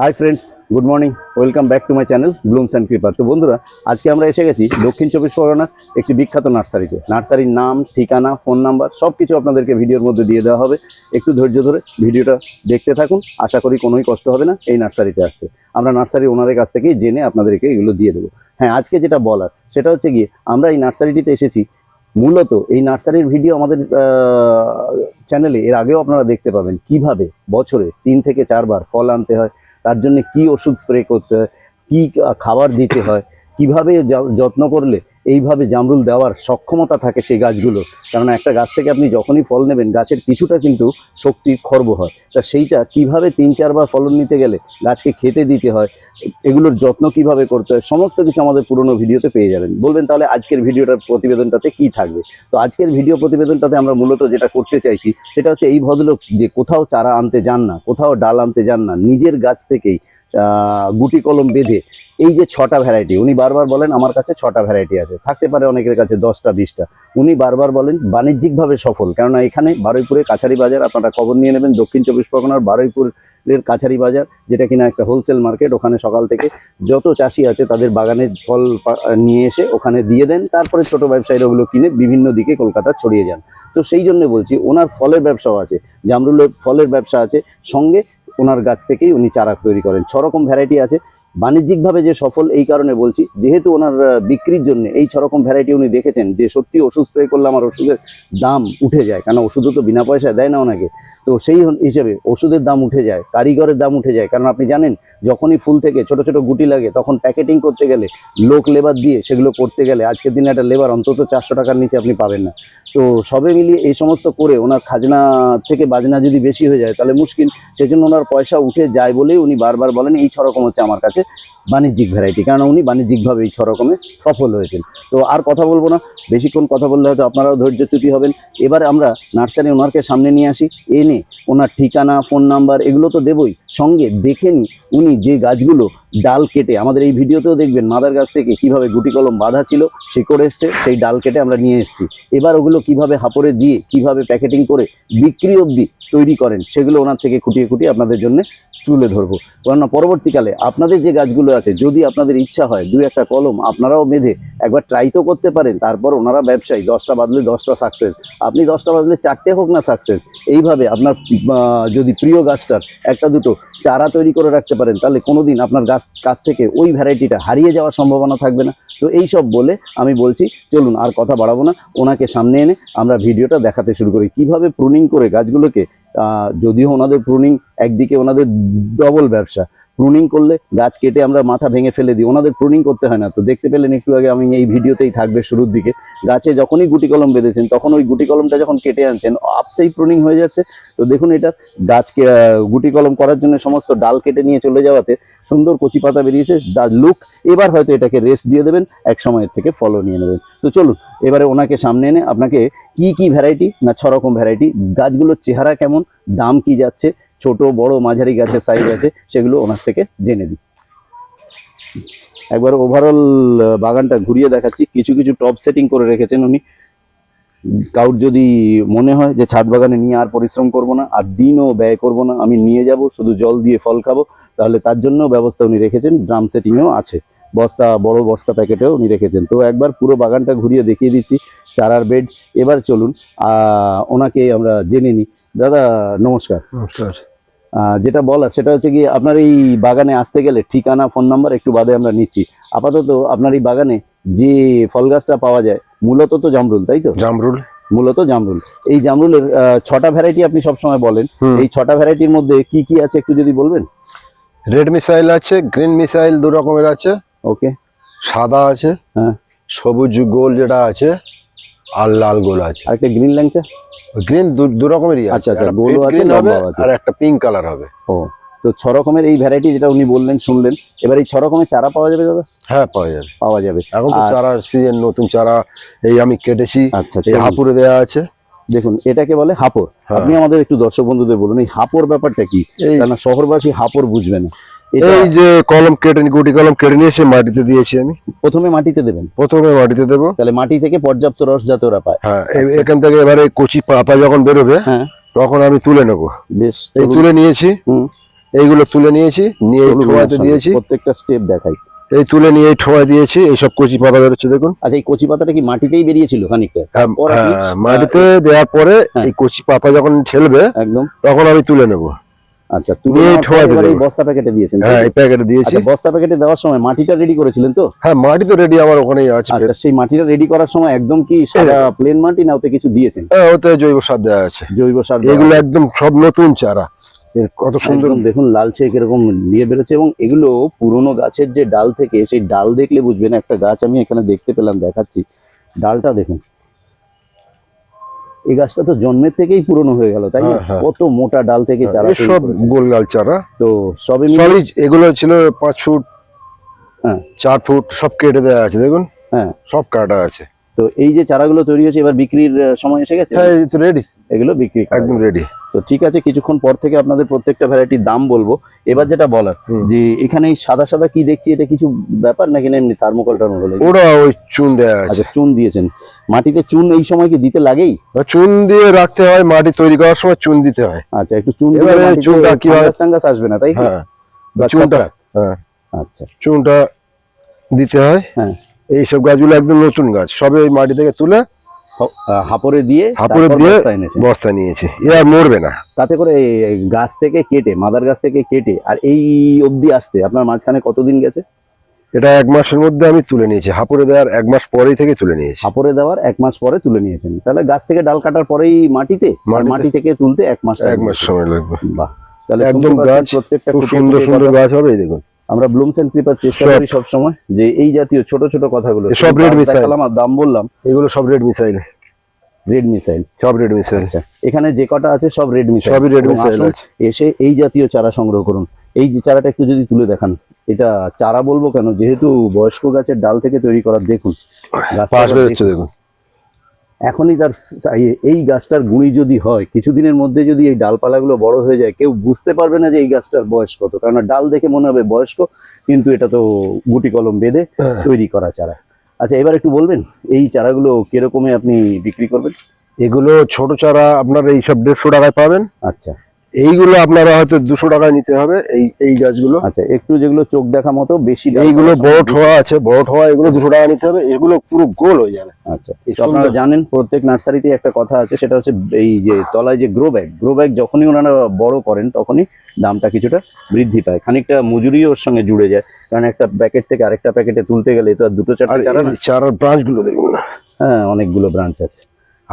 Hi friends good morning welcome back to my channel blooms and creeper তো বন্ধুরা, আজকে আমরা এসে গেছি দক্ষিণ চব্বিশ পরগনার একটি বিখ্যাত নার্সারিতে। নার্সারির নাম, ঠিকানা, ফোন নাম্বার সব কিছু আপনাদেরকে ভিডিওর মধ্যে দিয়ে দেওয়া হবে। একটু ধৈর্য ধরে ভিডিওটা দেখতে থাকুন। আশা করি কোনোই কষ্ট হবে না এই নার্সারিতে আসতে। আমরা নার্সারি ওনারের কাছ থেকেই জেনে আপনাদেরকে এগুলো দিয়ে দেবো। হ্যাঁ আজকে যেটা বলার, সেটা হচ্ছে গিয়ে আমরা এই নার্সারিটিতে এসেছি। মূলত এই নার্সারির ভিডিও আমাদের চ্যানেলে এর আগেও আপনারা দেখতে পাবেন। কীভাবে বছরে তিন থেকে চারবার ফল আনতে হয় তার জন্য কি ওষুধ স্প্রে করতে হয় কি খাবার দিতে হয় কীভাবে যত্ন করলে এইভাবে জামরুল দেওয়ার সক্ষমতা থাকে সেই গাছগুলো কারণ একটা গাছ থেকে আপনি যখনই ফল নেবেন, গাছের কিছুটা কিন্তু শক্তির খর্ব হয়। তা সেইটা কীভাবে তিন, চারবার ফলন নিতে গেলে গাছকে খেতে দিতে হয়, এগুলোর যত্ন কীভাবে করতে হয়, সমস্ত কিছু আমাদের পুরনো ভিডিওতে পেয়ে যাবেন। বলবেন তাহলে আজকের ভিডিওটার প্রতিবেদনটাতে কি থাকবে? তো আজকের ভিডিও প্রতিবেদনটাতে আমরা মূলত যেটা করতে চাইছি, সেটা হচ্ছে এই ভদ্রলোক যে কোথাও চারা আনতে যান না, কোথাও ডাল আনতে যান না, নিজের গাছ থেকেই গুটি কলম বেঁধে এই যে ছটা ভ্যারাইটি উনি বারবার বলেন আমার কাছে ছটা ভ্যারাইটি আছে। থাকতে পারে অনেকের কাছে দশটা, বিশটা। উনি বারবার বলেন বাণিজ্যিকভাবে সফল। কেননা এখানে বারুইপুরের কাছারি বাজার, আপনারা খবর নিয়ে নেবেন, দক্ষিণ চব্বিশ পরগনার বারুইপুরের কাছারি বাজার, যেটা কিনা একটা হোলসেল মার্কেট ওখানে সকাল থেকে যত চাষি আছে তাদের বাগানের ফল নিয়ে এসে ওখানে দিয়ে দেন, তারপরে ছোট ব্যবসায়ীরা ওগুলো কিনে বিভিন্ন দিকে কলকাতা ছড়িয়ে যান। তো সেই জন্য বলছি, ওনার ফলের ব্যবসাও আছে, জামরুলের ফলের ব্যবসা আছে, সঙ্গে ওনার গাছ থেকেই উনি চারা তৈরি করেন। ছ রকম ভ্যারাইটি আছে বাণিজ্যিকভাবে যে সফল এই কারণে বলছি, যেহেতু ওনার বিক্রির জন্য এই ছ রকম ভ্যারাইটি উনি দেখেছেন যে সত্যি ওষুধ স্প্রে করলে আমার ওষুধের দাম উঠে যায় কারণ ওষুধও তো বিনা পয়সায় দেয় না ওনাকে। তো সেই হিসেবে ওষুধের দাম উঠে যায়, কারিগরের দাম উঠে যায়, কারণ আপনি জানেন যখনই ফুল থেকে ছোট ছোট গুটি লাগে তখন প্যাকেটিং করতে গেলে লোক লেবার দিয়ে সেগুলো করতে গেলে আজকের দিনে একটা লেবার অন্তত চারশো টাকার নিচে আপনি পাবেন না। তো সবে মিলিয়ে এই সমস্ত করে ওনার খাজনা থেকে বাজনা যদি বেশি হয়ে যায়, তাহলে মুশকিল। সেজন্য ওনার পয়সা উঠে যায় বলেই উনি বারবার বলেন, এই ছ রকম হচ্ছে আমার কাছে। বাণিজ্যিক ভ্যারাইটি কারণ উনি বাণিজ্যিকভাবে এই ছ রকমের সফল হয়েছেন। তো আর কথা বলব না, বেশিক্ষণ কথা বললে হয়তো আপনারাও ধৈর্যচ্যুতি হবেন। এবার আমরা নার্সারি ওনারকে সামনে নিয়ে আসি, এনে ওনার ঠিকানা ফোন নাম্বার এগুলো তো দেবই। সঙ্গে দেখে নিই উনি যে গাছগুলো ডাল কেটে, আমাদের এই ভিডিওতেও দেখবেন মাদার গাছ থেকে কীভাবে গুটি কলম বাঁধা ছিল, শিকড় এসছে, সেই ডাল কেটে আমরা নিয়ে এসেছি। এবার ওগুলো কীভাবে হাপড়ে দিয়ে, কীভাবে প্যাকেটিং করে বিক্রি অবধি তৈরি করেন, সেগুলো ওনার থেকে খুঁটিয়ে খুঁটিয়ে আপনাদের জন্য তুলে ধরবো। কেননা পরবর্তীকালে আপনাদের যে গাছগুলো আছে, যদি আপনাদের ইচ্ছা হয় দু একটা কলম আপনারাও বেঁধে একবার ট্রাই তো করতে পারেন, তারপর ওনারা ব্যবসায়ী, দশটা বাদলে দশটা সাকসেস আপনি দশটা বাদলে চারটে হোক না সাকসেস এইভাবে আপনার যদি প্রিয় গাছটার একটা দুটো চারা তৈরি করে রাখতে পারেন, তাহলে কোনোদিন আপনার গাছ, কাছ থেকে ওই ভ্যারাইটিটা হারিয়ে যাওয়ার সম্ভাবনা থাকবে না। তো এই সব বলে আমি বলছি, চলুন আর কথা বাড়াবো না, ওনাকে সামনে এনে আমরা ভিডিওটা দেখাতে শুরু করি। কীভাবে প্রুনিং করে গাছগুলোকে যদিও ওনাদের প্রুনিং একদিকে ওনাদের ডবল ব্যবসা। প্রুনিং করলে গাছ কেটে আমরা মাথা ভেঙে ফেলে দিই। ওনাদের প্রুনিং করতে হয় না তো। দেখতে পেলেন একটু আগে আমি এই ভিডিওতেই থাকবে শুরুর দিকে। গাছে যখনই গুটি কলম বেঁধেছেন, তখন ওই গুটি কলমটা যখন কেটে আনছেন আপসেই প্রুনিং হয়ে যাচ্ছে। তো দেখুন এটা গাছকে গুটি কলম করার জন্য সমস্ত ডাল কেটে নিয়ে চলে যাওয়াতে সুন্দর কচি পাতা বেরিয়েছে। তার লুক এবার হয়তো এটাকে রেস্ট দিয়ে দেবেন, এক সময়ের থেকে ফলো নিয়ে নেবেন। তো চলুন, এবারে ওনাকে সামনে এনে আপনাকে কি কি ভ্যারাইটি না ছ রকম ভ্যারাইটি গাছগুলোর চেহারা কেমন, দাম কি যাচ্ছে ছোট, বড়, মাঝারি গাছের সাইজ আছে, সেগুলো ওনার থেকে জেনে দিই। একবার ওভারঅল বাগানটা ঘুরিয়ে দেখাচ্ছি। কিছু কিছু টপ সেটিং করে রেখেছেন উনি। কাউর যদি মনে হয় যে ছাদ বাগানে নিয়ে আর পরিশ্রম করব না, আর দিনও ব্যয় করব না, আমি নিয়ে যাব, শুধু জল দিয়ে ফল খাব, তাহলে তার জন্য ব্যবস্থা উনি রেখেছেন ড্রাম সেটিংয়েও আছে। বস্তা, বড় বস্তা প্যাকেটেও উনি রেখেছেন। তো একবার পুরো বাগানটা ঘুরিয়ে দেখিয়ে দিচ্ছি, চারার বেড এবার চলুন ওনাকে আমরা জেনে নিই। দাদা, নমস্কার। নমস্কার। যেটা বলার সেটা হচ্ছে কি আপনার এই বাগানে আসতে গেলে ঠিকানা ফোন নাম্বার একটু বাদে আমরা নিচ্ছি। আপাতত আপনার এই বাগানে যে ফল গাছটা পাওয়া যায় মূলত তো জামরুল তাই তো? জামরুল। মূলত জামরুল। এই জামরুলের ছটা ভ্যারাইটি আপনি সবসময় বলেন। এই ছটা ভ্যারাইটির মধ্যে কি কি আছে একটু যদি বলবেন? রেড মিসাইল আছে গ্রিন মিসাইল দু রকমের আছে। ওকে। সাদা আছে। হ্যাঁ। সবুজ গোল যেটা আছে আর লাল গোল আছে। আর একটা গ্রিন ল্যাংচা? গ্রিন দু রকমেরই আচ্ছা, আচ্ছা, গোলও আছে, লম্বাও আছে। আর একটা পিঙ্ক কালার হবে। ও তো ছ রকমের এই ভ্যারাইটি যেটা উনি বললেন শুনলেন এবার এই ছ রকমের চারা পাওয়া যাবে দাদা? হ্যাঁ পাওয়া যাবে। পাওয়া যাবে। এখন তো চারা সিজন নতুন চারা এই আমি কেটেছি আচ্ছা এই হাপুরে দেওয়া আছে। দেখুন এটাকে বলে হাপর হ্যাঁ। আপনি আমাদের একটু দর্শক বন্ধুদের বলুন এই হাপর ব্যাপারটা কি? এই কেন শহরবাসী হাপর বুঝবে না। এই যে কলম কেটে গুটি কলম কেটে নিয়ে এসে মাটিতে দিয়েছি আমি। প্রথমে মাটিতে দেবেন? প্রথমে মাটিতে দেবো। তাহলে মাটি থেকে পর্যাপ্ত রস যাতে ওরা পায়। হ্যাঁ। এখান থেকে এবারে কচি পাতা যখন বেরোবে হ্যাঁ। তখন আমি তুলে নেব। বেশ এই তুলে নিয়েছি। হুম। এইগুলো তুলে নিয়েছি নিয়ে ঠোয়াতে দিয়েছি। প্রত্যেকটা স্টেপ দেখাই। এই তুলে নিয়ে এই ঠোয়া দিয়েছি এইসব কচি পাতা বেরোচ্ছে দেখুন। আচ্ছা এই কচি পাতাটা কি মাটিতেই বেরিয়েছিল খানিকটা? আপনি হ্যাঁ, মাটিতে দেওয়ার পরে হ্যাঁ। এই কচি পাতা যখন ঠেলবে একদম। তখন আমি তুলে নেব। আচ্ছা তুলে এই দিয়েছেন হ্যাঁ এই প্যাকেটে দিয়েছি। আচ্ছা বস্তা প্যাকেটে দেওয়ার সময় মাটিটা রেডি করেছিলেন তো? হ্যাঁ মাটি তো রেডি আমার ওখানেই আছে। আচ্ছা সেই মাটিটা রেডি করার সময় একদম কি সাদা প্লেন মাটি না ওতে কিছু দিয়েছেন? হ্যাঁ, ওতে জৈব সার দেওয়া আছে। জৈব সার এগুলো একদম সব নতুন চারা। কত সুন্দর। দেখুন লালচে কীরকম নিয়ে বেরোচ্ছে এবং এগুলো পুরনো গাছের যে ডাল থেকে সেই ডাল দেখলে বুঝবেন একটা গাছ আমি এখানে দেখতে পেলাম দেখাচ্ছি। ডালটা দেখুন এই গাছটা তো জন্মের থেকেই পুরনো হয়ে গেল তাই হ্যাঁ, হ্যাঁ। কত মোটা ডাল থেকে চারা সব গোল গোলগাল চারা তো সবে সরি সবই এগুলো ছিল পাঁচ ফুট হ্যাঁ। চার ফুট সব কেটে দেওয়া আছে দেখুন হ্যাঁ। সব কাটা আছে তো এই যে চারাগুলো তৈরি হয়েছে এবার বিক্রির সময় এসে গেছে? হ্যাঁ রেডি এগুলো বিক্রি একদম রেডি তো ঠিক আছে কিছুক্ষণ পর থেকে আপনাদের প্রত্যেকটা ভ্যারাইটির দাম বলব। এবার যেটা বলার যে এখানে এই সাদা সাদা কি দেখছি এটা কিছু ব্যাপার নাকি না এমনি থার্মোকল টার্মোকল ওরা ওই চুন দেওয়া আছে। আচ্ছা চুন দিয়েছেন। মাটিতে চুন এই সময় কি দিতে লাগেই? চুন দিয়ে রাখতে হয় মাটি তৈরি করার সময় চুন দিতে হয়। আচ্ছা একটু চুন এবারে চুনটা কিভাবে- ফাঙ্গাস টাঙ্গাস আসবে না তাই? হ্যাঁ চুনটা হ্যাঁ। আচ্ছা। চুনটা দিতে হয়। হ্যাঁ। এইসব গাছগুলো একদম নতুন গাছ। সবে ওই মাটি থেকে তুলে হাপড়ে দিয়ে হাঁপুড়ে দিয়ে বস্তা নিয়েছি। এ আর মরবে না। তাতে করে গাছ থেকে কেটে মাদার গাছ থেকে কেটে আর এই অবধি আসতে আপনার মাঝখানে কতদিন গেছে? এটা এক মাসের মধ্যে আমি তুলে নিয়েছি। হাঁপুড়ে দেওয়ার এক মাস পরেই থেকে তুলে নিয়েছি। হাপড়ে দেওয়ার এক মাস পরে তুলে নিয়েছেন। তাহলে গাছ থেকে ডাল কাটার পরেই মাটিতে? মাটি থেকে তুলতে এক মাস এক মাস সময় লাগবে। বাহ তাহলে একদম গাছ প্রত্যেকটা খুব সুন্দর সুন্দর গাছ হবে এই দেখুন। আমরা ব্লুমস এন্ড ক্রিপার চেষ্টা করি সব সময় যে এই জাতীয় ছোট ছোট কথাগুলো সব missile। দেখালাম আর দাম বললাম। এগুলো সব রেড মিসাইল রেড মিসাইল সব রেড মিসাইল আচ্ছা এখানে যে কটা আছে সব রেড মিসাইল সবই red missile আছে। এসে এই জাতীয় চারা সংগ্রহ করুন। এই যে চারাটা একটু যদি তুলে দেখান এটা চারা বলব কেন? যেহেতু বয়স্ক গাছের ডাল থেকে তৈরি করা দেখুন। দেখুন। এখনই তার এই গাছটার গুঁড়ি যদি হয় কিছুদিনের মধ্যে যদি এই ডালপালাগুলো বড় হয়ে যায় কেউ বুঝতে পারবে না যে এই গাছটার বয়স কত। কারণ ডাল দেখে মনে হবে বয়স্ক কিন্তু এটা তো গুটি কলম বেঁধে তৈরি করা চারা। আচ্ছা এবার একটু বলবেন এই চারাগুলো কিরকমে আপনি বিক্রি করবেন? এগুলো ছোট চারা আপনার এই সব দেড়শো টাকায় পাবেন। আচ্ছা। এইগুলো আপনারা হয়তো দুশো টাকায় নিতে হবে এই এই গাছগুলো। আচ্ছা একটু যেগুলো চোখ দেখা মতো বেশি এইগুলো বড় ঠোয়া আছে বড় ঠোয়া এগুলো দুশো টাকা নিতে হবে এগুলো পুরো গোল হয়ে যাবে। আচ্ছা আপনারা জানেন প্রত্যেক নার্সারিতে একটা কথা আছে সেটা হচ্ছে এই যে তলায় যে গ্রো ব্যাগ গ্রো ব্যাগ যখনই ওনারা বড় করেন তখনই দামটা কিছুটা বৃদ্ধি পায়। খানিকটা মজুরিও ওর সঙ্গে জুড়ে যায় কারণ একটা প্যাকেট থেকে আরেকটা প্যাকেটে তুলতে গেলে তো আর দুটো চারটে চারা চারার ব্রাঞ্চগুলো দেখুন হ্যাঁ অনেকগুলো ব্রাঞ্চ আছে।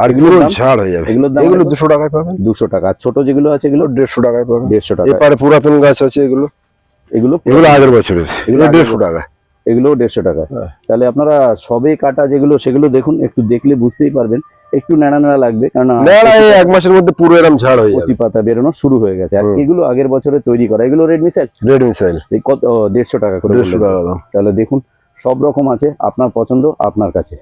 আর এগুলো? ঝাড় হয়ে যাবে। এগুলোর দাম এগুলো? দুশো টাকায় পাবেন। দুশো টাকা। আর ছোট যেগুলো আছে এগুলো? দেড়শো টাকায় পাবেন। দেড়শো টাকা এপারে পুরাতন গাছ আছে এগুলো। এগুলো এগুলো আগের বছরের। এগুলো দেড়শো টাকা এগুলো দেড়শো টাকা হ্যাঁ। তাহলে আপনারা সবে কাটা যেগুলো সেগুলো দেখুন একটু দেখলে বুঝতেই পারবেন। একটু নেড়া নেড়া লাগবে কারণ এক মাসের মধ্যে পুরো এরকম ঝাড় হয়ে কচি পাতা বেরোনো শুরু হয়ে গেছে। আর এগুলো আগের বছরে তৈরি করা। এগুলো রেডমি স্যার রেড মিসাইল। কত দেড়শো টাকা করে দেড়শো। টাকা তাহলে দেখুন সব রকম আছে। আপনার পছন্দ আপনার কাছে।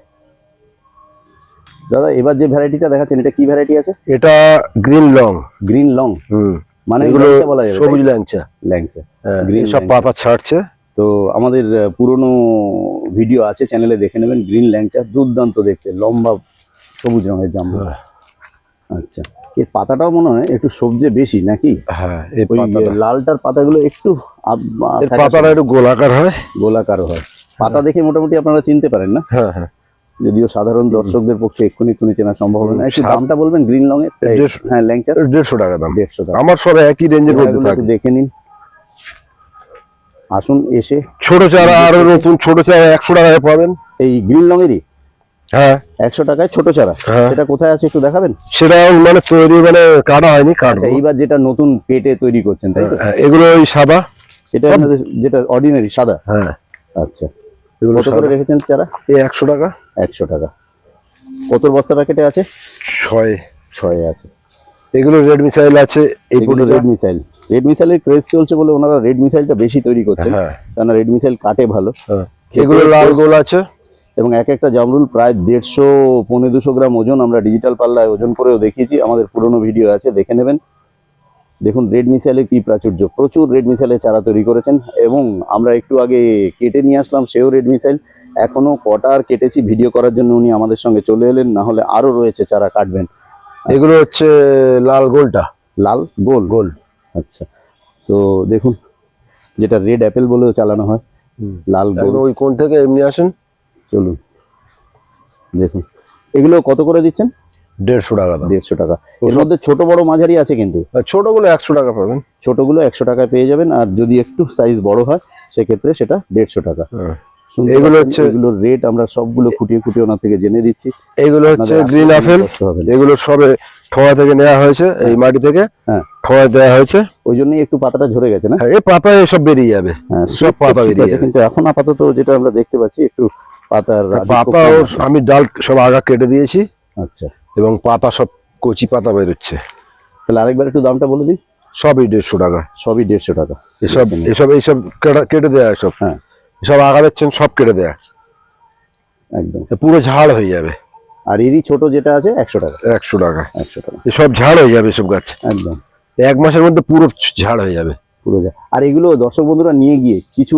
দাদা এবার যে ভ্যারাইটিটা দেখাচ্ছেন এটা কি ভ্যারাইটি আছে? এটা গ্রিন লং গ্রিন লং হুম। মানে এগুলো বলা যাবে সবুজ ল্যাংচা। ল্যাংচা। হ্যাঁ, Green সব পাতা ছাড়ছে। তো আমাদের পুরনো ভিডিও আছে চ্যানেলে দেখে নেবেন গ্রিন ল্যাংচা দুর্দান্ত দেখতে লম্বা সবুজ রঙের জাম্বু হ্যাঁ। আচ্ছা। এর পাতাটাও মনে হয় একটু সবজে বেশি নাকি? হ্যাঁ লালটার পাতাগুলো একটু পাতাটা একটু গোলাকার হয়। গোলাকার হয়। পাতা দেখে মোটামুটি আপনারা চিনতে পারেন না? হ্যাঁ হ্যাঁ। যদিও সাধারণ দর্শকদের পক্ষে এক্ষুনি এক্ষুনি চেনা সম্ভব হবে না। একটু দামটা বলবেন গ্রিন লং এর হ্যাঁ ল্যাংচা দেড়শো টাকা দাম। দেড়শো টাকা। আমার সব একই রেঞ্জের মধ্যে থাকে। দেখে নিন। আসুন এসে। ছোট চারা আরও নতুন ছোট চারা একশো টাকায় পাবেন। এই গ্রিন লং এরই হ্যাঁ। একশো টাকায় ছোট চারা। হ্যাঁ। সেটা কোথায় আছে একটু দেখাবেন? সেটা মানে তৈরি মানে কাটা হয়নি আচ্ছা কাটবো এইবার যেটা নতুন পেটে তৈরি করছেন তাই হ্যাঁ, এগুলো ওই সাদা। এটা যেটা অর্ডিনারি সাদা? হ্যাঁ। আচ্ছা। এগুলো কত করে রেখেছেন চারা? এই একশো টাকা। একশো টাকা। কত বস্তা প্যাকেটে আছে? ছয়। ছয় আছে। এগুলো রেড মিসাইল আছে এই এগুলো রেড মিসাইল। রেড মিসাইলের ক্রেজ চলছে বলে ওনারা রেড মিসাইলটা বেশি তৈরি করছেন। হ্যাঁ। কারণ রেড মিসাইল কাটে ভালো। হ্যাঁ। এগুলো লাল গোল আছে। এবং এক একটা জামরুল প্রায় দেড়শো পনেরো দুশো গ্রাম ওজন আমরা ডিজিটাল পাল্লায় ওজন করেও দেখিয়েছি। আমাদের পুরনো ভিডিও আছে দেখে নেবেন। দেখুন রেড মিসাইলের কি প্রাচুর্য? প্রচুর রেড মিসাইলের চারা তৈরি করেছেন এবং আমরা একটু আগে কেটে নিয়ে আসলাম সেও রেড মিসাইল এখনও কটা আর কেটেছি ভিডিও করার জন্য উনি আমাদের সঙ্গে চলে এলেন না হলে আরও রয়েছে চারা কাটবেন। এগুলো হচ্ছে লাল গোলটা। লাল গোল? গোল। আচ্ছা তো দেখুন যেটা রেড অ্যাপেল বলেও চালানো হয় লাল গোল। ওই কোন থেকে এমনি আসেন। চলুন দেখুন। এগুলো কত করে দিচ্ছেন? দেড়শো টাকা দেড়শো টাকা। এর মধ্যে ছোট বড় মাঝারি আছে কিন্তু। ছোটগুলো একশো টাকা পাবেন। ছোটগুলো একশো টাকায় পেয়ে যাবেন আর যদি একটু সাইজ বড় হয় সেক্ষেত্রে সেটা দেড়শো টাকা। হ্যাঁ। এগুলো হচ্ছে- এগুলোর রেট আমরা সবগুলো খুঁটিয়ে খুঁটিয়ে ওনার থেকে জেনে দিচ্ছি। হচ্ছে গ্রিন আপেল। এগুলো সবে ঠোয়া থেকে নেওয়া হয়েছে এই মাটি থেকে। হ্যাঁ। ঠোয়া দেওয়া হয়েছে। ওই জন্যই একটু পাতাটা ঝরে গেছে না? হ্যাঁ, এই সব বেরিয়ে যাবে। হ্যাঁ, সব পাতা বেরিয়ে যাবে। কিন্তু এখন আপাতত যেটা আমরা দেখতে পাচ্ছি একটু পাতার পাতা আমি ডাল সব আগা কেটে দিয়েছি। আচ্ছা। এবং পাতা সব কচি পাতা বেরোচ্ছে। তাহলে আরেকবার একটু দামটা বলে দিই। সবই দেড়শো টাকা। সবই দেড়শো টাকা। এসব এসব এইসব কেটে- দেয়া সব হ্যাঁ। এসব আগা দিচ্ছেন সব কেটে দেয়া। একদম। পুরো ঝাড় হয়ে যাবে। আর এরই ছোট যেটা আছে একশো টাকা। একশো টাকা। একশো টাকা। এসব ঝাড় হয়ে যাবে এসব গাছ। একদম। এক মাসের মধ্যে পুরো ঝাড় হয়ে যাবে। পুরো যা আর এগুলো দর্শক বন্ধুরা নিয়ে গিয়ে কিছু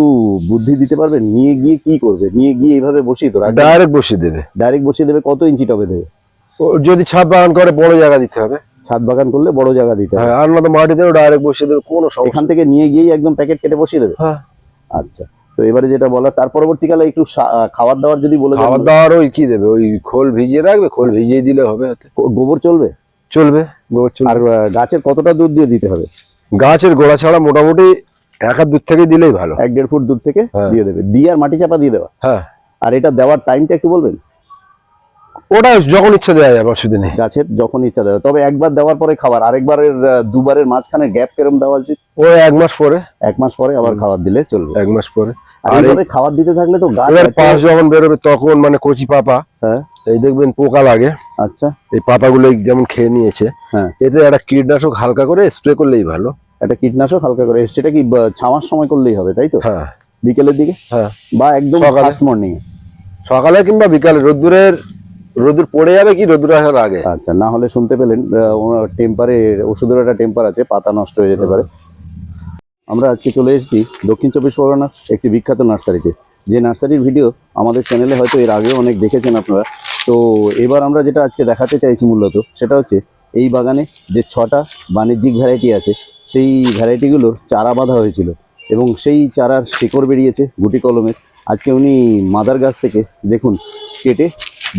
বুদ্ধি দিতে পারবে নিয়ে গিয়ে কি করবে? নিয়ে গিয়ে এইভাবে বসিয়ে তো ডাইরেক্ট বসিয়ে দেবে। ডাইরেক্ট বসিয়ে দেবে কত ইঞ্চি টবে দেবে? যদি ছাদ বাগান করে বড় জায়গা দিতে হবে। ছাদ বাগান করলে বড় জায়গা দিতে হবে। হ্যাঁ আর না তো মাটিতেও ডাইরেক্ট বসিয়ে দেবে কোনো সমস্যা এখান থেকে নিয়ে গিয়েই একদম প্যাকেট কেটে বসিয়ে দেবে? হ্যাঁ। আচ্ছা তো এবারে যেটা বলা তার পরবর্তীকালে একটু খাবার দাবার যদি বলে খাবার দাবার ওই কি দেবে? ওই খোল ভিজিয়ে রাখবে খোল ভিজিয়ে দিলে হবে গোবর চলবে? চলবে গোবর চলবে। আর গাছের কতটা দুধ দিয়ে দিতে হবে? গাছের গোড়া ছাড়া মোটামুটি এক হাত দূর থেকে দিলেই ভালো। এক দেড় ফুট দূর থেকে হ্যাঁ। দিয়ে দেবে। দিয়ে আর মাটি চাপা দিয়ে দেওয়া? হ্যাঁ। আর এটা দেওয়ার টাইমটা একটু বলবেন? ওটা যখন ইচ্ছা দেওয়া যাবে অসুবিধা নেই। গাছের যখন ইচ্ছা দেবে তবে একবার দেওয়ার পরে খাবার আরেকবারের দুবারের মাঝখানে গ্যাপ কেরম দেওয়া উচিত? ওই এক মাস পরে। এক মাস পরে আবার খাবার দিলে চলবে। এক মাস পরে। আর খাবার দিতে থাকলে তো গাছ এবার পাশ যখন বেরোবে তখন মানে কচি পাতা হ্যাঁ। এই দেখবেন পোকা লাগে। আচ্ছা। এই পাতাগুলো যেমন খেয়ে নিয়েছে হ্যাঁ। এতে একটা কীটনাশক হালকা করে স্প্রে করলেই ভালো। একটা কীটনাশক হালকা করে সেটা কি ছাওয়ার সময় করলেই হবে তাই তো? হ্যাঁ। বিকেলের দিকে? হ্যাঁ। বা একদম। ফার্স্ট মর্নিং সকালে কিংবা বিকালে রোদ্দুরের রোদ্দুর পড়ে যাবে কি? রোদ্দুর আসার আগে। আচ্ছা না হলে শুনতে পেলেন ওনার টেম্পারে, ওষুধের একটা টেম্পার আছে, পাতা নষ্ট হয়ে যেতে পারে। আমরা আজকে চলে এসেছি দক্ষিণ চব্বিশ পরগনার একটি বিখ্যাত নার্সারিতে। যে নার্সারির ভিডিও আমাদের চ্যানেলে হয়তো এর আগেও অনেক দেখেছেন আপনারা। তো এবার আমরা যেটা আজকে দেখাতে চাইছি মূলত, সেটা হচ্ছে এই বাগানে যে ছটা বাণিজ্যিক ভ্যারাইটি আছে, সেই ভ্যারাইটিগুলোর চারা বাঁধা হয়েছিল এবং সেই চারার শিকড় বেরিয়েছে গুটি কলমের। আজকে উনি মাদার গাছ থেকে দেখুন, কেটে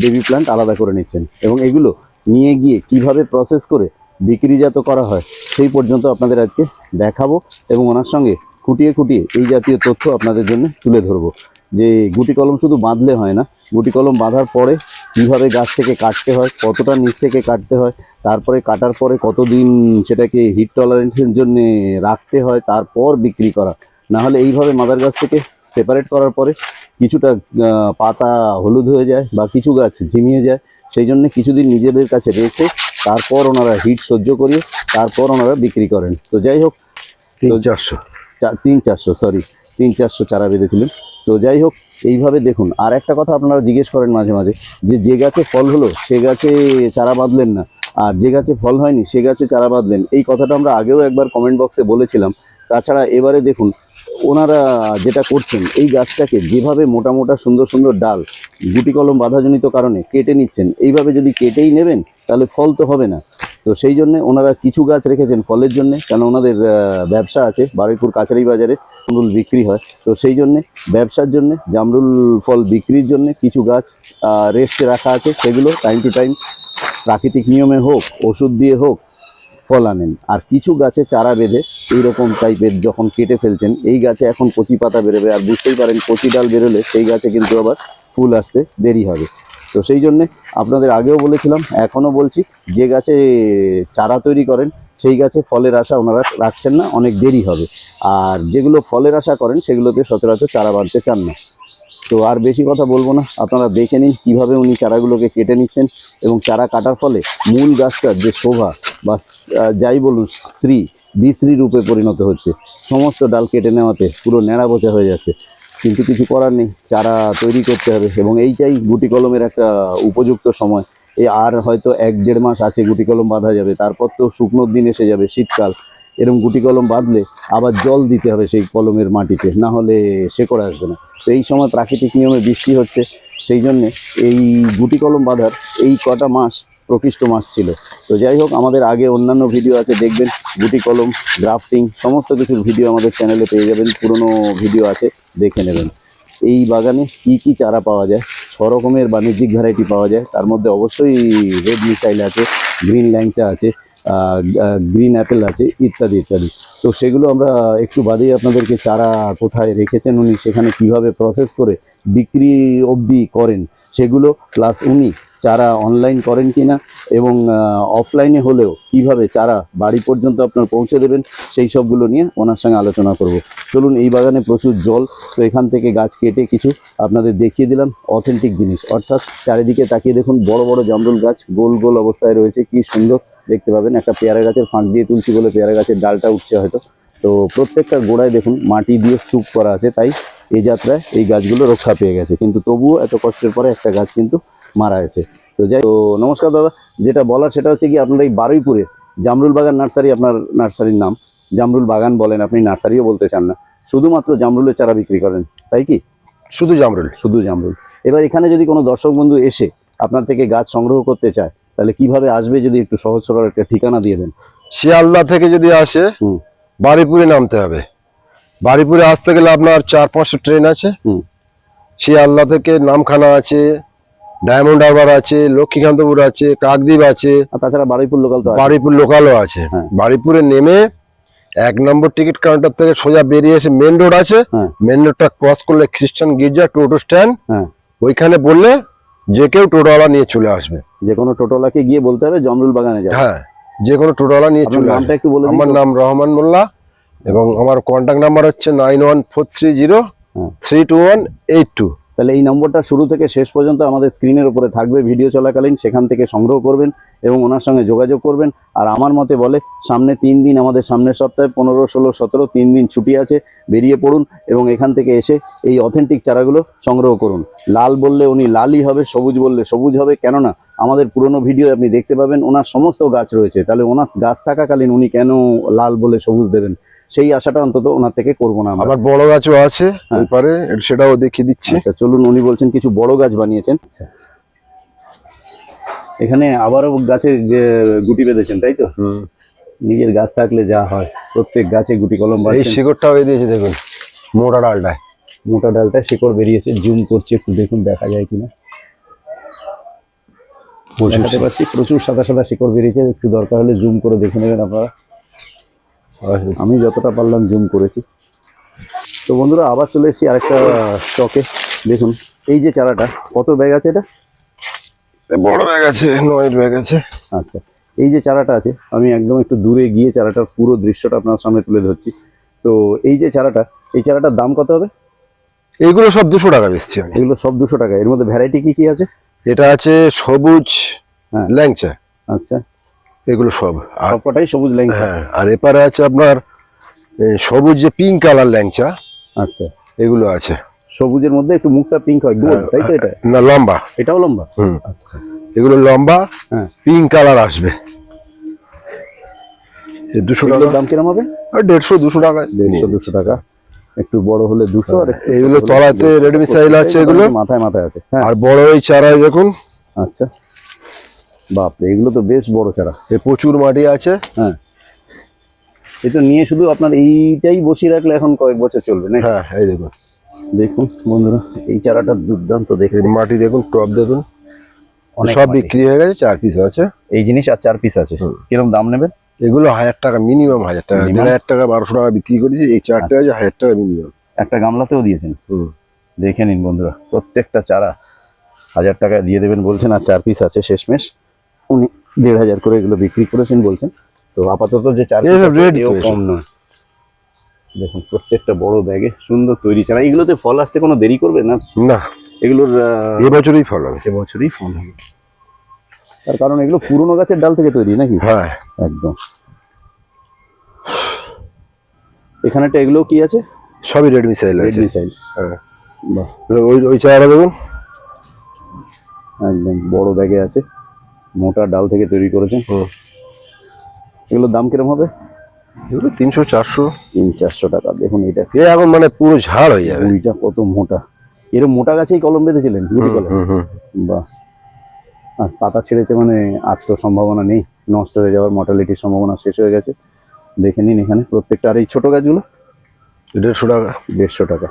বেবি প্ল্যান্ট আলাদা করে নিচ্ছেন। এবং এগুলো নিয়ে গিয়ে কীভাবে প্রসেস করে বিক্রিজাত করা হয়, সেই পর্যন্ত আপনাদের আজকে দেখাবো এবং ওনার সঙ্গে খুঁটিয়ে খুঁটিয়ে এই জাতীয় তথ্য আপনাদের জন্য তুলে ধরবো। যে গুটি কলম শুধু বাঁধলে হয় না, গুটি কলম বাঁধার পরে কীভাবে গাছ থেকে কাটতে হয়, কতটা নিচ থেকে কাটতে হয়, তারপরে কাটার পরে কতদিন সেটাকে হিট টলারেন্সের জন্য রাখতে হয়, তারপর বিক্রি করা। না হলে এইভাবে মাদার গাছ থেকে সেপারেট করার পরে কিছুটা পাতা হলুদ হয়ে যায় বা কিছু গাছ ঝিমিয়ে যায় সেই জন্য কিছুদিন নিজেদের কাছে রেখে তারপর ওনারা হিট সহ্য করিয়ে তারপর ওনারা বিক্রি করেন। তো যাই হোক তিন চারশো। তিন চারশো সরি তিন চারশো চারা বেঁধেছিলেন। তো যাই হোক এইভাবে দেখুন আর একটা কথা আপনারা জিজ্ঞেস করেন মাঝে মাঝে যে যে গাছে ফল হলো সে গাছে চারা বাঁধলেন না আর যে গাছে ফল হয়নি সে গাছে চারা বাঁধলেন এই কথাটা আমরা আগেও একবার কমেন্ট বক্সে বলেছিলাম। তাছাড়া এবারে দেখুন ওনারা যেটা করছেন, এই গাছটাকে যেভাবে মোটা মোটা সুন্দর সুন্দর ডাল, গুটি কলম বাধাজনিত কারণে কেটে নিচ্ছেন, এইভাবে যদি কেটেই নেবেন, তাহলে ফল তো হবে না। তো সেই জন্য ওনারা কিছু গাছ রেখেছেন ফলের জন্য, কেন ওনাদের ব্যবসা আছে, বারুইপুর কাছারি বাজারে জামরুল বিক্রি হয়। তো সেই জন্য ব্যবসার জন্য, জামরুল ফল বিক্রির জন্য কিছু গাছ রেস্টে রাখা আছে, সেগুলো টাইম টু টাইম প্রাকৃতিক নিয়মে হোক, ওষুধ দিয়ে হোক ফল আনেন। আর কিছু গাছে চারা বেঁধে এইরকম টাইপের যখন কেটে ফেলছেন, এই গাছে এখন কচি পাতা বেরোবে। আর বুঝতেই পারেন, কচি ডাল বেরোলে সেই গাছে কিন্তু আবার ফুল আসতে দেরি হবে। তো সেই জন্যে আপনাদের আগেও বলেছিলাম এখনও বলছি, যে গাছে চারা তৈরি করেন, সেই গাছে ফলের আশা ওনারা রাখছেন না, অনেক দেরি হবে। আর যেগুলো ফলের আশা করেন, সেগুলোতে সচরাচর চারা বাঁধতে চান না। তো আর বেশি কথা বলব না। আপনারা দেখে নিন কীভাবে উনি চারাগুলোকে কেটে নিচ্ছেন এবং চারা কাটার ফলে মূল গাছটার যে শোভা বা যাই বলুন, শ্রী, বিশ্রী রূপে পরিণত হচ্ছে। সমস্ত ডাল কেটে নেওয়াতে পুরো ন্যাড়া বোচা হয়ে যাচ্ছে। কিন্তু কিছু করার নেই, চারা তৈরি করতে হবে এবং এইটাই গুটি কলমের একটা উপযুক্ত সময়। এই আর হয়তো এক দেড় মাস আছে গুটি কলম বাঁধা যাবে, তারপর তো শুকনোর দিন এসে যাবে শীতকাল। এরকম গুটি কলম বাঁধলে আবার জল দিতে হবে সেই কলমের মাটিতে, না হলে শেকড় আসবে না। তো এই সময় প্রাকৃতিক নিয়মে বৃষ্টি হচ্ছে, সেই জন্যে এই গুটি কলম বাঁধার এই কটা মাস প্রকৃষ্ট মাস ছিল। তো যাই হোক, আমাদের আগে অন্যান্য ভিডিও আছে, দেখবেন গুটি কলম, গ্রাফটিং, সমস্ত কিছুর ভিডিও আমাদের চ্যানেলে পেয়ে যাবেন, পুরনো ভিডিও আছে, দেখে নেবেন। এই বাগানে কি কি চারা পাওয়া যায়, ছ রকমের বাণিজ্যিক ভ্যারাইটি পাওয়া যায়, তার মধ্যে অবশ্যই রেড মিসাইল আছে গ্রিন ল্যাংচা আছে গ্রিন অ্যাপেল আছে, ইত্যাদি ইত্যাদি। তো সেগুলো আমরা একটু বাদেই আপনাদেরকে চারা কোথায় রেখেছেন উনি, সেখানে কীভাবে প্রসেস করে বিক্রি অবধি করেন, সেগুলো প্লাস উনি চারা অনলাইন করেন কিনা এবং অফলাইনে হলেও কীভাবে চারা বাড়ি পর্যন্ত আপনার পৌঁছে দেবেন, সেই সবগুলো নিয়ে ওনার সঙ্গে আলোচনা করব। চলুন, এই বাগানে প্রচুর জল, তো এখান থেকে গাছ কেটে কিছু আপনাদের দেখিয়ে দিলাম অথেন্টিক জিনিস। অর্থাৎ চারিদিকে তাকিয়ে দেখুন, বড় বড় জামরুল গাছ, গোল গোল অবস্থায় রয়েছে, কি সুন্দর দেখতে পাবেন। একটা পেয়ারা গাছের ফাঁক দিয়ে তুলছি বলে পেয়ারা গাছের ডালটা উঠছে হয়তো। তো প্রত্যেকটা গোড়ায় দেখুন মাটি দিয়ে স্তূপ করা আছে তাই এই যাত্রায় এই গাছগুলো রক্ষা পেয়ে গেছে। কিন্তু তবুও এত কষ্টের পরে একটা গাছ কিন্তু মারা গেছে। তো যাই তো নমস্কার দাদা যেটা বলার সেটা হচ্ছে কি আপনার এই বারুইপুরে জামরুল বাগান নার্সারি আপনার নার্সারির নাম জামরুল বাগান বলেন আপনি নার্সারিও বলতে চান না। শুধুমাত্র জামরুলের চারা বিক্রি করেন তাই কি? শুধু জামরুল। শুধু জামরুল। এবার এখানে যদি কোনো দর্শক বন্ধু এসে আপনার থেকে গাছ সংগ্রহ করতে চায় তাহলে কীভাবে আসবে যদি একটু সহজ সরল একটা ঠিকানা দিয়ে দেন শিয়ালদা থেকে যদি আসে। বাড়িপুরে নামতে হবে বাড়িপুরে আসতে গেলে আপনার চার পাঁচশো ট্রেন আছে হুম। শিয়ালদা থেকে নামখানা আছে ডায়মন্ড হারবার আছে লক্ষ্মীকান্তপুর আছে কাকদ্বীপ আছে আর তাছাড়া বারুইপুর লোকাল। বাড়িপুর লোকালও আছে হ্যাঁ। বাড়িপুরে নেমে এক নম্বর টিকিট কাউন্টার থেকে সোজা বেরিয়ে এসে মেন রোড আছে হ্যাঁ। মেন রোডটা ক্রস করলে খ্রিস্টান গির্জা টোটো স্ট্যান্ড হ্যাঁ ওইখানে বললে যে কেউ টোটোওয়ালা নিয়ে চলে আসবে যে কোনো টোটোলাকে গিয়ে বলতে হবে জমরুল বাগানে যাবে। হ্যাঁ যে কোনো টোটোওয়ালা নিয়ে চলে নামটা আসবে। একটু বলে আমার নাম রহমান মোল্লা এবং আমার কন্ট্যাক্ট নাম্বার হচ্ছে nine one four three zero. Three two one eight two তাহলে এই নম্বরটা শুরু থেকে শেষ পর্যন্ত আমাদের স্ক্রিনের উপরে থাকবে ভিডিও চলাকালীন সেখান থেকে সংগ্রহ করবেন এবং ওনার সঙ্গে যোগাযোগ করবেন। আর আমার মতে বলে সামনে তিন দিন আমাদের সামনের সপ্তাহে পনেরো ষোলো সতেরো তিন দিন ছুটি আছে বেরিয়ে পড়ুন এবং এখান থেকে এসে এই অথেন্টিক চারাগুলো সংগ্রহ করুন। লাল বললে উনি লালই হবে সবুজ বললে সবুজ হবে কেননা আমাদের পুরনো ভিডিও আপনি দেখতে পাবেন ওনার সমস্ত গাছ রয়েছে। তাহলে ওনার গাছ থাকাকালীন উনি কেন লাল বলে সবুজ দেবেন? সেই আশাটা অন্তত ওনার থেকে করব না আমরা। আবার বড় গাছও আছে হ্যাঁ। সেটাও দেখিয়ে দিচ্ছি। আচ্ছা চলুন উনি বলছেন কিছু বড় গাছ বানিয়েছেন। আচ্ছা। এখানে আবারও গাছে যে গুটি বেঁধেছেন তাই তো? নিজের গাছ থাকলে যা হয় প্রত্যেক গাছে গুটি কলম এই শিকড়টাও দিয়েছে দেখুন মোটা ডালটায়। মোটা ডালটায় শিকড় বেরিয়েছে জুম করছে একটু দেখুন দেখা যায় কিনা। দেখাতে পাচ্ছি প্রচুর সাদা সাদা শিকড় বেরিয়েছে একটু দরকার হলে জুম করে দেখে নেবেন আপনারা। আমি যতটা পারলাম জুম করেছি। তো বন্ধুরা আবার চলে এসেছি আরেকটা স্টকে দেখুন এই যে চারাটা কত ব্যাগ আছে এটা? বড় ব্যাগ আছে নয়ের ব্যাগ আছে। আচ্ছা এই যে চারাটা আছে আমি একদম একটু দূরে গিয়ে চারাটার পুরো দৃশ্যটা আপনার সামনে তুলে ধরছি। তো এই যে চারাটা এই চারাটার দাম কত হবে? এইগুলো সব দুশো টাকা বেচছি আমি। এগুলো সব দুশো টাকা এর মধ্যে ভ্যারাইটি কি কি আছে? এটা আছে সবুজ হ্যাঁ। ল্যাংচা। আচ্ছা। এগুলো সব। আর সবকটাই সবুজ ল্যাংচা। হ্যাঁ আর এপারে আছে আপনার সবুজ যে পিঙ্ক কালার ল্যাংচা আচ্ছা। এগুলো আছে। সবুজের মধ্যে একটু মুখটা পিঙ্ক হয় গোল তাই তো এটা? না লম্বা। এটাও লম্বা? হুম। আচ্ছা। এগুলো লম্বা হ্যাঁ। পিঙ্ক কালার আসবে। দুশো টাকা। দাম কিরম হবে? দেড়শো দুশো টাকা দেড়শো দুশো টাকা। একটু বড় হলে দুশো আর একটু এগুলো তলাতে দেড়শো। রেড মিসাইল আছে এগুলো? মাথায় মাথায় আছে হ্যাঁ। আর বড় এই চারায় দেখুন। আচ্ছা। বাপরে এগুলো তো বেশ বড় চারা। এ প্রচুর মাটি আছে। হ্যাঁ। তো নিয়ে শুধু আপনার এইটাই বসিয়ে রাখলে এখন কয়েক বছর চলবে না হ্যাঁ এই দেখুন। দেখুন বন্ধুরা এই চারাটা দুর্দান্ত দেখে এর মাটি দেখুন টপ দেখুন। অনেক সব বিক্রি হয়ে গেছে চার পিস আছে। এই জিনিস আর চার পিস আছে। কীরকম দাম নেবেন? এগুলো হাজার টাকা মিনিমাম হাজার টাকা? দেড় হাজার টাকা বারোশো টাকা বিক্রি করেছি এই চারটে আছে হাজার টাকা মিনিমাম একটা গামলাতেও দিয়েছেন? দেখে নিন বন্ধুরা প্রত্যেকটা চারা হাজার টাকা দিয়ে দেবেন বলছেন আর চার পিস আছে শেষমেশ। উনি দেড় হাজার করে এগুলো বিক্রি করেছেন বলছেন। তো আপাতত যে চার কম নয়। দেখুন প্রত্যেকটা বড় ব্যাগে সুন্দর তৈরি চারা। এগুলোতে ফল আসতে কোনো দেরি করবে না? না। এগুলোর এবছরই ফল হবে। এবছরই ফল হবে। তার কারণ এগুলো পুরনো গাছের ডাল থেকে তৈরি নাকি? হ্যাঁ। একদম। এখানেটা এগুলো কি আছে? সবই রেড মিসাইল রেড মিসাইল। হ্যাঁ। ওই ওই চারা দেখুন। একদম বড় ব্যাগে আছে। মোটা ডাল থেকে তৈরি করেছেন। এগুলোর দাম কিরম হবে? এগুলো তিনশো চারশো। তিন চারশো টাকা। দেখুন এটা এ এখন মানে পুরো ঝাড় হয়ে যাবে। কুড়িটা কত মোটা। এরকম মোটা গাছেই কলম বেঁধেছিলেন গুটি কলম। বাহ। আর পাতা ছেড়েছে মানে আজ তো সম্ভাবনা নেই। নষ্ট হয়ে যাওয়ার মর্টালিটির সম্ভাবনা শেষ হয়ে গেছে। দেখে নিন এখানে প্রত্যেকটা। আর এই ছোটো গাছগুলো? দেড়শো টাকা। দেড়শো টাকা।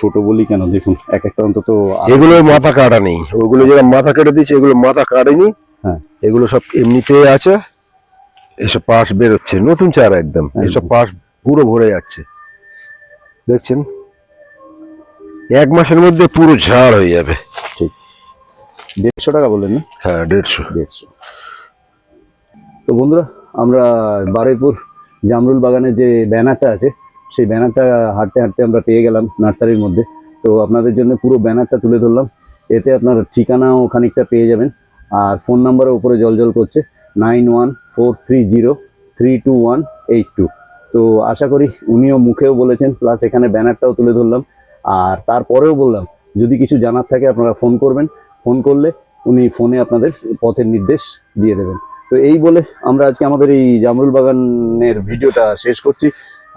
ছোট বলি কেন? দেখুন এক একটা অন্তত এগুলো মাথা কাটা নেই। ওগুলো যারা মাথা কেটে দিচ্ছে এগুলো মাথা কাটেনি। হ্যাঁ। এগুলো সব এমনিতে আছে। এসব পাশ বেরোচ্ছে। নতুন চারা একদম। এসব পাশ পুরো ভরে যাচ্ছে। দেখছেন? এক মাসের মধ্যে পুরো ঝাড় হয়ে যাবে। দেড়শো টাকা বললেন না? হ্যাঁ দেড়শো। দেড়শো। তো বন্ধুরা আমরা বারুইপুর জামরুল বাগানের যে ব্যানারটা আছে সেই ব্যানারটা হাঁটতে হাঁটতে আমরা পেয়ে গেলাম নার্সারির মধ্যে। তো আপনাদের জন্য পুরো ব্যানারটা তুলে ধরলাম। এতে আপনার ঠিকানাও খানিকটা পেয়ে যাবেন। আর ফোন নাম্বারও উপরে জল জল করছে nine one four three zero three two one eight two. তো আশা করি উনিও মুখেও বলেছেন প্লাস এখানে ব্যানারটাও তুলে ধরলাম। আর তারপরেও বললাম যদি কিছু জানার থাকে আপনারা ফোন করবেন। ফোন করলে উনি ফোনে আপনাদের পথের নির্দেশ দিয়ে দেবেন। তো এই বলে আমরা আজকে আমাদের এই জামরুল বাগানের ভিডিওটা শেষ করছি।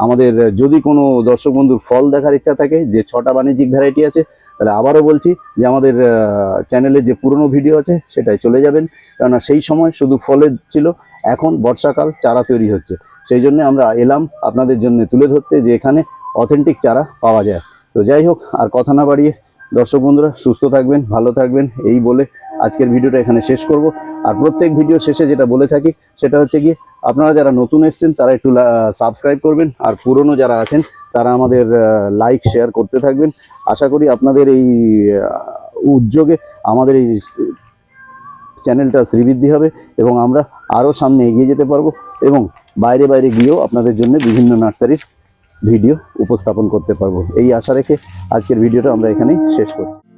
আমাদের যদি কোনো দর্শক বন্ধুর ফল দেখার ইচ্ছা থাকে, যে ছটা বাণিজ্যিক ভ্যারাইটি আছে, তাহলে আবারও বলছি যে আমাদের চ্যানেলে যে পুরনো ভিডিও আছে সেটাই চলে যাবেন। কেননা সেই সময় শুধু ফলের ছিল, এখন বর্ষাকাল চারা তৈরি হচ্ছে। সেই জন্য আমরা এলাম আপনাদের জন্য তুলে ধরতে যে এখানে অথেন্টিক চারা পাওয়া যায়। তো যাই হোক, আর কথা না বাড়িয়ে দর্শক বন্ধুরা, সুস্থ থাকবেন, ভালো থাকবেন, এই বলে আজকের ভিডিওটা এখানে শেষ করব। আর প্রত্যেক ভিডিও শেষে যেটা বলে থাকি, সেটা হচ্ছে কি আপনারা যারা নতুন এসছেন, তারা একটু সাবস্ক্রাইব করবেন, আর পুরনো যারা আছেন, তারা আমাদের লাইক শেয়ার করতে থাকবেন। আশা করি আপনাদের এই উদ্যোগে আমাদের এই চ্যানেলটা শ্রীবৃদ্ধি হবে এবং আমরা আরও সামনে এগিয়ে যেতে পারব এবং বাইরে বাইরে গিয়েও আপনাদের জন্য বিভিন্ন নার্সারির ভিডিও উপস্থাপন করতে পারব। এই আশা রেখে আজকের ভিডিওটা আমরা এখানেই শেষ করছি।